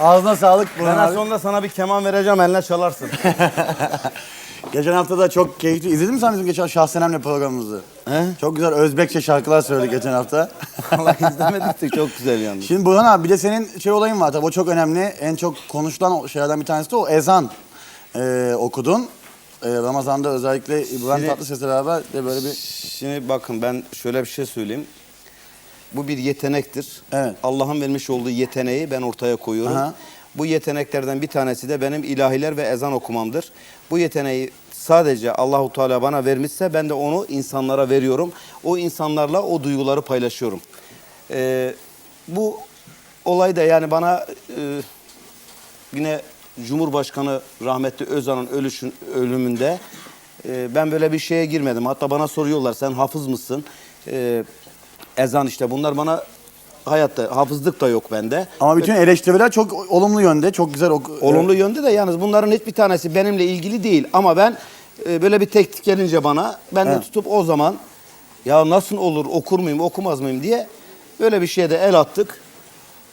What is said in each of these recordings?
Ağzına sağlık Burhan Ben en abi. sonunda sana bir keman vereceğim eline çalarsın. Geçen hafta da çok keyifli. İzledin mi sen bizim geçen Şahsenem'le programımızı? He? Çok güzel Özbekçe şarkılar söyledik geçen hafta. Allah izlemedik de çok güzel yalnız. Şimdi Burhan abi bir de senin şey olayın var tabii o çok önemli. En çok konuşulan şeylerden bir tanesi de o ezan ee, okudun. Ee, Ramazan'da özellikle İbrahim Şimdi- Tatlıses'le beraber de böyle bir... Şimdi bakın ben şöyle bir şey söyleyeyim. Bu bir yetenektir. Evet. Allah'ın vermiş olduğu yeteneği ben ortaya koyuyorum. Aha. Bu yeteneklerden bir tanesi de benim ilahiler ve ezan okumamdır. Bu yeteneği sadece Allahu Teala bana vermişse ben de onu insanlara veriyorum. O insanlarla o duyguları paylaşıyorum. Ee, bu olay da yani bana e, yine Cumhurbaşkanı rahmetli Özal'ın ölüşün, ölümünde e, ben böyle bir şeye girmedim. Hatta bana soruyorlar sen hafız mısın? E, ezan işte bunlar bana hayatta hafızlık da yok bende. Ama bütün eleştiriler çok olumlu yönde, çok güzel oku... Olumlu yönde de yalnız bunların hiçbir tanesi benimle ilgili değil. Ama ben e, böyle bir teklif gelince bana ben de Evet. tutup o zaman ya nasıl olur okur muyum okumaz mıyım diye böyle bir şeye de el attık.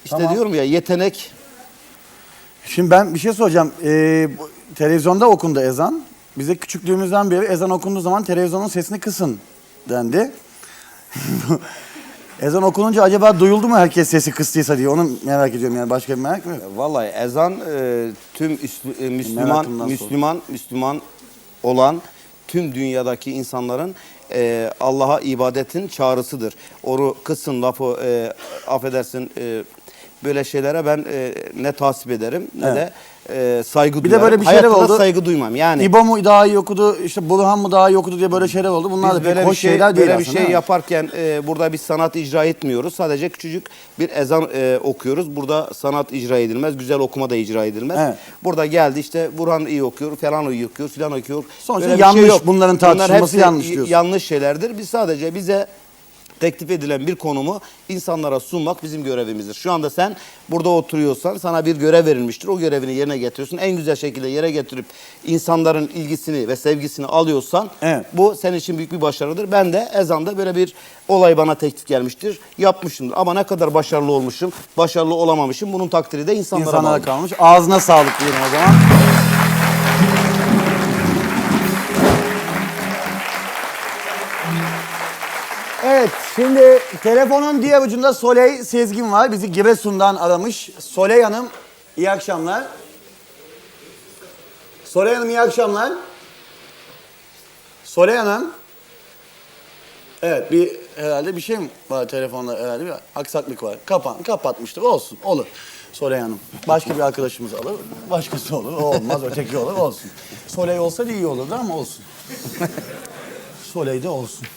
İşte Tamam. diyorum ya yetenek Şimdi ben bir şey soracağım. Ee, bu- televizyonda okundu ezan. Bize küçüklüğümüzden beri ezan okunduğu zaman televizyonun sesini kısın dendi. ezan okununca acaba duyuldu mu herkes sesi kıstıysa diye onu merak ediyorum yani başka bir merak mı yok? Vallahi ezan e, tüm üsl- e, Müslüman Merakımdan Müslüman Müslüman olan tüm dünyadaki insanların e, Allah'a ibadetin çağrısıdır. Onu kısın lafı e, affedersin e, böyle şeylere ben e, ne tasvip ederim ne Evet. de e, saygı Bir de duyarım. böyle bir şeyler Hayatta da oldu. saygı duymam. Yani İbo mu daha iyi okudu, işte Burhan mı daha iyi okudu diye böyle şeyler oldu. Bunlar da biz pek böyle hoş bir şey, şeyler değil böyle bir aslında. şey değil mi? yaparken e, burada bir sanat icra etmiyoruz. Sadece küçücük bir ezan e, okuyoruz. Burada sanat icra edilmez. Güzel okuma da icra edilmez. Evet. Burada geldi işte Burhan iyi okuyor, falan iyi okuyor, filan okuyor. Sonuçta Böyle bir şey yanlış, bunların Bunlar tartışılması hepsi yanlış diyorsun. Yanlış şeylerdir. Biz sadece bize teklif edilen bir konumu insanlara sunmak bizim görevimizdir. Şu anda sen burada oturuyorsan sana bir görev verilmiştir. O görevini yerine getiriyorsun. En güzel şekilde yere getirip insanların ilgisini ve sevgisini alıyorsan Evet. bu senin için büyük bir başarıdır. Ben de ezanda böyle bir olay bana teklif gelmiştir. Yapmışımdır. Ama ne kadar başarılı olmuşum, başarılı olamamışım bunun takdiri de insanlara, İnsanlara kalmış. Ağzına sağlık diyelim o zaman. Şimdi telefonun diğer ucunda Soley Sezgin var. Bizi Giresun'dan aramış. Soley Hanım, iyi akşamlar. Soley Hanım, iyi akşamlar. Soley Hanım. Evet, bir herhalde bir şey mi var telefonda herhalde bir aksaklık var. Kapan, kapatmıştır. Olsun, olur. Soley Hanım. Başka bir arkadaşımız alır. Başkası olur. O olmaz, öteki olur. Olsun. Soley olsa da iyi olurdu ama olsun. Soley de olsun.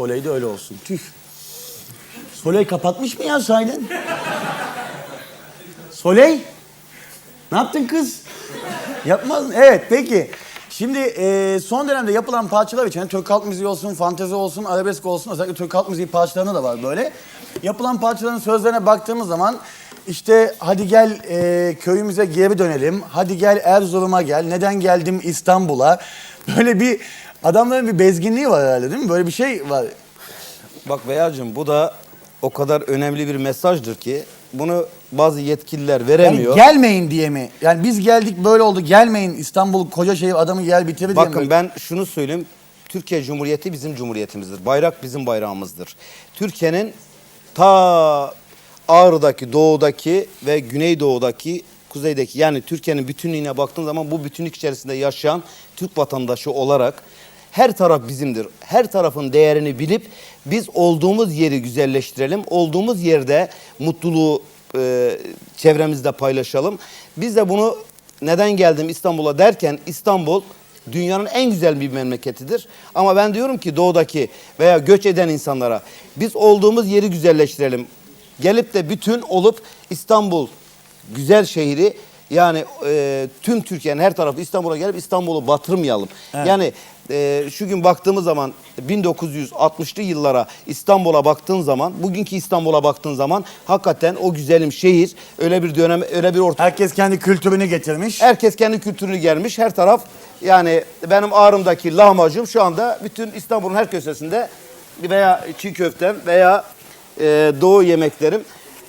Soley de öyle olsun. Tüh. Soley kapatmış mı ya sahiden? Soley? Ne yaptın kız? Yapmaz? Evet peki. Şimdi e, son dönemde yapılan parçalar için hani Türk halk müziği olsun, fantezi olsun, arabesk olsun özellikle Türk halk müziği parçalarında da var böyle. Yapılan parçaların sözlerine baktığımız zaman işte hadi gel e, köyümüze geri dönelim, hadi gel Erzurum'a gel, neden geldim İstanbul'a? Böyle bir adamların bir bezginliği var herhalde değil mi? Böyle bir şey var. Bak Beyacığım bu da o kadar önemli bir mesajdır ki bunu bazı yetkililer Yani veremiyor. gelmeyin diye mi? Yani biz geldik böyle oldu gelmeyin İstanbul koca şehir adamı gel bitir diye Bakın mi? ben şunu söyleyeyim. Türkiye Cumhuriyeti bizim cumhuriyetimizdir. Bayrak bizim bayrağımızdır. Türkiye'nin ta Ağrı'daki, doğudaki ve güneydoğudaki, kuzeydeki yani Türkiye'nin bütünlüğüne baktığın zaman bu bütünlük içerisinde yaşayan Türk vatandaşı olarak her taraf bizimdir. Her tarafın değerini bilip biz olduğumuz yeri güzelleştirelim. Olduğumuz yerde mutluluğu e, çevremizde paylaşalım. Biz de bunu neden geldim İstanbul'a derken İstanbul dünyanın en güzel bir memleketidir. Ama ben diyorum ki doğudaki veya göç eden insanlara biz olduğumuz yeri güzelleştirelim. Gelip de bütün olup İstanbul güzel şehri yani e, tüm Türkiye'nin her tarafı İstanbul'a gelip İstanbul'u batırmayalım. Yani e, şu gün baktığımız zaman 1960'lı yıllara İstanbul'a baktığın zaman bugünkü İstanbul'a baktığın zaman hakikaten o güzelim şehir öyle bir dönem öyle bir ortam Herkes kendi kültürünü getirmiş. Herkes kendi kültürünü gelmiş. Her taraf yani benim ağrımdaki lahmacun şu anda bütün İstanbul'un her köşesinde veya çiğ köftem veya e, doğu yemeklerim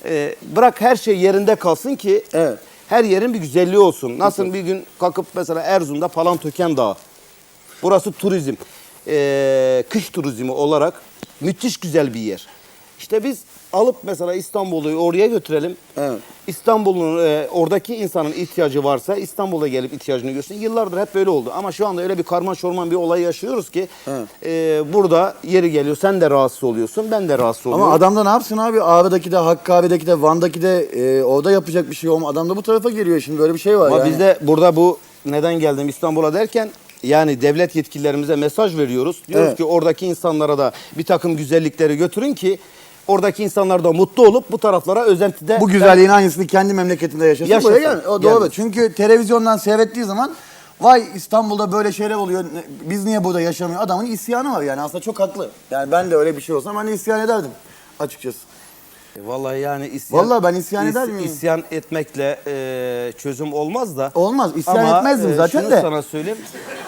e, bırak her şey yerinde kalsın ki Evet. Her yerin bir güzelliği olsun. Nasıl bir gün kalkıp mesela Erzurum'da Palantöken Dağı. Burası turizm. e, kış turizmi olarak müthiş güzel bir yer. İşte biz alıp mesela İstanbul'u oraya götürelim. Evet. İstanbul'un e, oradaki insanın ihtiyacı varsa İstanbul'a gelip ihtiyacını görsün. Yıllardır hep böyle oldu. Ama şu anda öyle bir karman çorman bir olay yaşıyoruz ki Evet. e, burada yeri geliyor sen de rahatsız oluyorsun ben de rahatsız oluyorum. Ama adam da ne yapsın abi? Ağrı'daki de, Hakkari'deki de, Van'daki de e, orada yapacak bir şey olma. Adam da bu tarafa geliyor şimdi böyle bir şey var Ama yani. biz de burada bu neden geldim İstanbul'a derken yani devlet yetkililerimize mesaj veriyoruz. Diyoruz Evet. ki oradaki insanlara da bir takım güzellikleri götürün ki oradaki insanlar da mutlu olup bu taraflara özentide Bu güzelliğin aynısını kendi memleketinde yaşasın. Yaşasın. Buraya gel. O doğru. Gelmesin. Çünkü televizyondan seyrettiği zaman vay İstanbul'da böyle şeyler oluyor. ne- Biz niye burada yaşamıyor? Adamın isyanı var yani. Aslında çok haklı. Yani ben de öyle bir şey olsam ben de isyan ederdim açıkçası. E, Vallahi yani isyan, Vallahi ben isyan eder miyim? İsyan etmekle e, çözüm olmaz da. Olmaz. İsyan Ama, etmezdim e, zaten şunu de. sana söyleyeyim.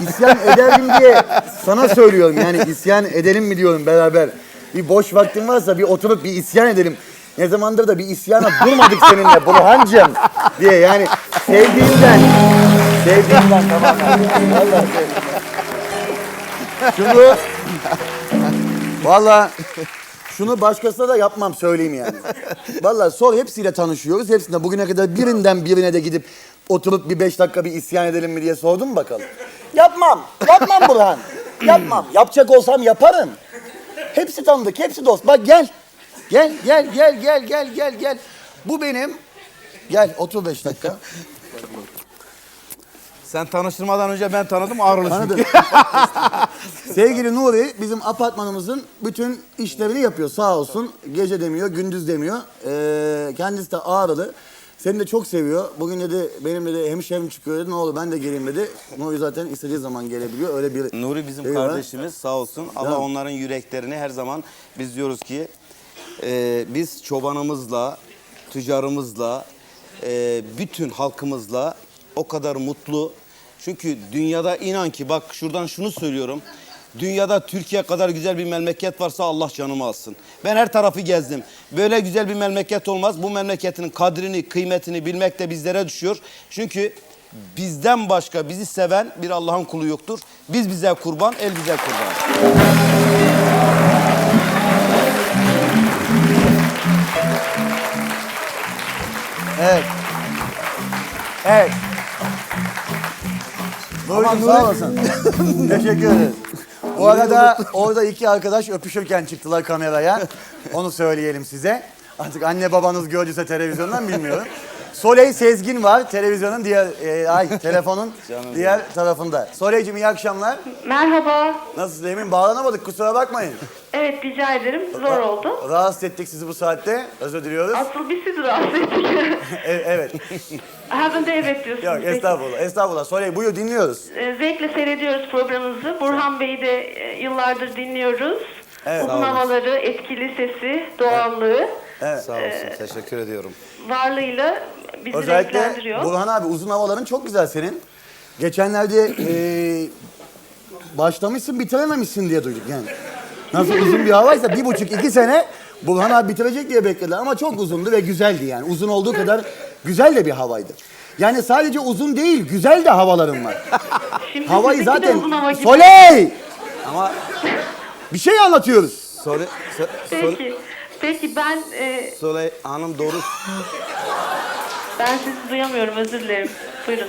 İsyan ederdim diye sana söylüyorum. Yani isyan edelim mi diyorum beraber. Bir boş vaktin varsa bir oturup bir isyan edelim. Ne zamandır da bir isyana durmadık seninle Burhan'cığım diye yani sevdiğimden. Sevdiğimden tamamen. Vallahi sevdiğimden. Şunu Vallahi şunu başkasına da yapmam söyleyeyim yani. Vallahi sor hepsiyle tanışıyoruz. Hepsine bugüne kadar birinden birine de gidip oturup bir beş dakika bir isyan edelim mi diye sordum bakalım. Yapmam. Yapmam Burhan. Yapmam. Yapacak olsam yaparım. Hepsi tanıdık, hepsi dost. Bak gel. Gel, gel, gel, gel, gel, gel, gel. Bu benim. Gel otur beş dakika. Sen tanıştırmadan önce ben tanıdım ağrılı çünkü. Sevgili Nuri bizim apartmanımızın bütün işlerini yapıyor sağ olsun. Gece demiyor, gündüz demiyor. Ee, kendisi de ağrılı. Seni de çok seviyor. Bugün dedi benim dedi hemşerim çıkıyor dedi. Ne olur ben de geleyim dedi. Nuri zaten istediği zaman gelebiliyor. Öyle bir Nuri bizim şey var. kardeşimiz sağ olsun. Allah onların yüreklerini her zaman biz diyoruz ki e, biz çobanımızla, tüccarımızla, e, bütün halkımızla o kadar mutlu. Çünkü dünyada inan ki bak şuradan şunu söylüyorum. Dünyada Türkiye kadar güzel bir memleket varsa Allah canımı alsın. Ben her tarafı gezdim. Böyle güzel bir memleket olmaz. Bu memleketin kadrini, kıymetini bilmek de bizlere düşüyor. Çünkü bizden başka bizi seven bir Allah'ın kulu yoktur. Biz bize kurban, el bize kurban. Evet. Evet. Nuri'cim sağ olasın. Teşekkür ederim. Bu arada orada iki arkadaş öpüşürken çıktılar kameraya. Onu söyleyelim size. Artık anne babanız gördüyse televizyondan bilmiyorum. Soley Sezgin var televizyonun diğer, e, ay telefonun Canım diğer tarafında. Soley'cim iyi akşamlar. Merhaba. Nasılsınız Emin? Bağlanamadık kusura bakmayın. Evet rica ederim. Zor oldu. Rahatsız ettik sizi bu saatte. Özür diliyoruz. Asıl biz sizi rahatsız ettik. E- evet. Hemen de evet diyorsunuz. Yok estağfurullah. Estağfurullah. Soley buyur dinliyoruz. Ee, Zevkle seyrediyoruz programınızı. Burhan Bey'i de e, yıllardır dinliyoruz. Evet. Uzun olun. havaları, etkili sesi, doğallığı, Sağ olsun, teşekkür ediyorum. varlığıyla bizi Özellikle renklendiriyor. Burhan abi uzun havaların çok güzel senin. Geçenlerde eee başlamışsın bitirememişsin diye duyduk yani. Nasıl uzun bir havaysa bir buçuk iki sene Burhan abi bitirecek diye beklediler ama çok uzundu ve güzeldi yani. Uzun olduğu kadar güzel de bir havaydı. Yani sadece uzun değil güzel de havaların var. Şimdi Havayı de zaten... uzun hava gibi. Soley! Ama Bir şey anlatıyoruz. Sole, so, Sol- Peki. Peki ben e, Soley Hanım doğru ben sizi duyamıyorum özür dilerim. Buyurun.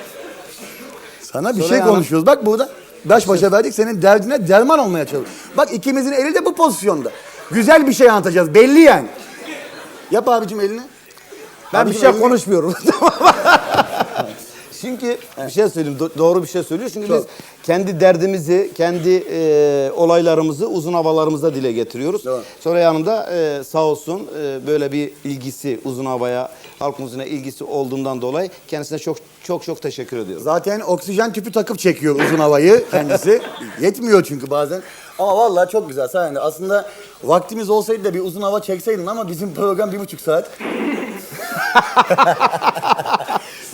Sana bir Soley şey konuşuyoruz. Bak burada baş başa verdik senin derdine derman olmaya çalışıyoruz. Bak ikimizin eli de bu pozisyonda. Güzel bir şey anlatacağız belli yani. Yap abicim elini. Ben bir Abicim şey elini- konuşmuyorum. Çünkü bir şey söyleyeyim, do- doğru bir şey söylüyor. Çünkü Çok. biz kendi derdimizi, kendi e, olaylarımızı uzun havalarımızda dile getiriyoruz. Doğru. Sonra yanımda e, sağ olsun e, böyle bir ilgisi uzun havaya, halkımızın ilgisi olduğundan dolayı kendisine çok çok çok teşekkür ediyorum. Zaten oksijen tüpü takıp çekiyor uzun havayı kendisi. Yetmiyor çünkü bazen. Ama vallahi çok güzel sayende. Aslında vaktimiz olsaydı da bir uzun hava çekseydin ama bizim program bir buçuk saat.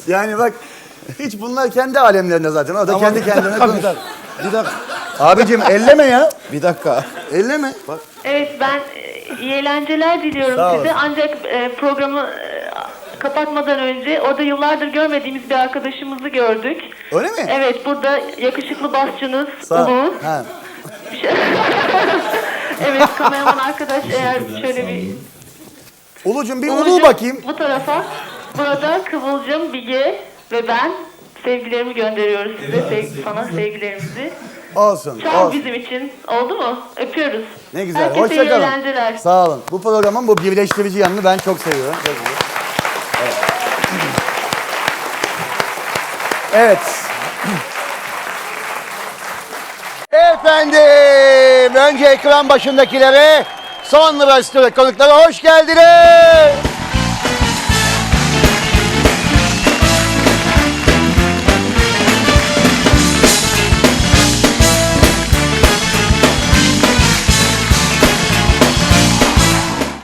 yani bak hiç bunlar kendi alemlerinde zaten. O da kendi kendine bir konuş. dakika, bir dakika, Abicim elleme ya. bir dakika. Elleme. Bak Evet ben e, iyi eğlenceler diliyorum Sağ size. olun. Ancak e, programı e, kapatmadan önce orada yıllardır görmediğimiz bir arkadaşımızı gördük. Öyle mi? Evet burada yakışıklı basçınız Sağ Ulu. Ha. Evet kameraman arkadaş eğer şöyle bir Ulucum bir ulu bakayım. Bu tarafa. Burada Kıvılcım, Bige ve ben sevgilerimi gönderiyoruz size. Sevgi, sana sevgilerimizi. Olsun. Çal olsun. bizim için. Oldu mu? Öpüyoruz. Ne güzel. Herkese Hoşça kalın. eğlenceler. Sağ olun. Bu programın bu birleştirici yanını ben çok seviyorum. Çok güzel. Evet. evet. Efendim, önce ekran başındakilere, sonra stüdyo konuklara hoş geldiniz.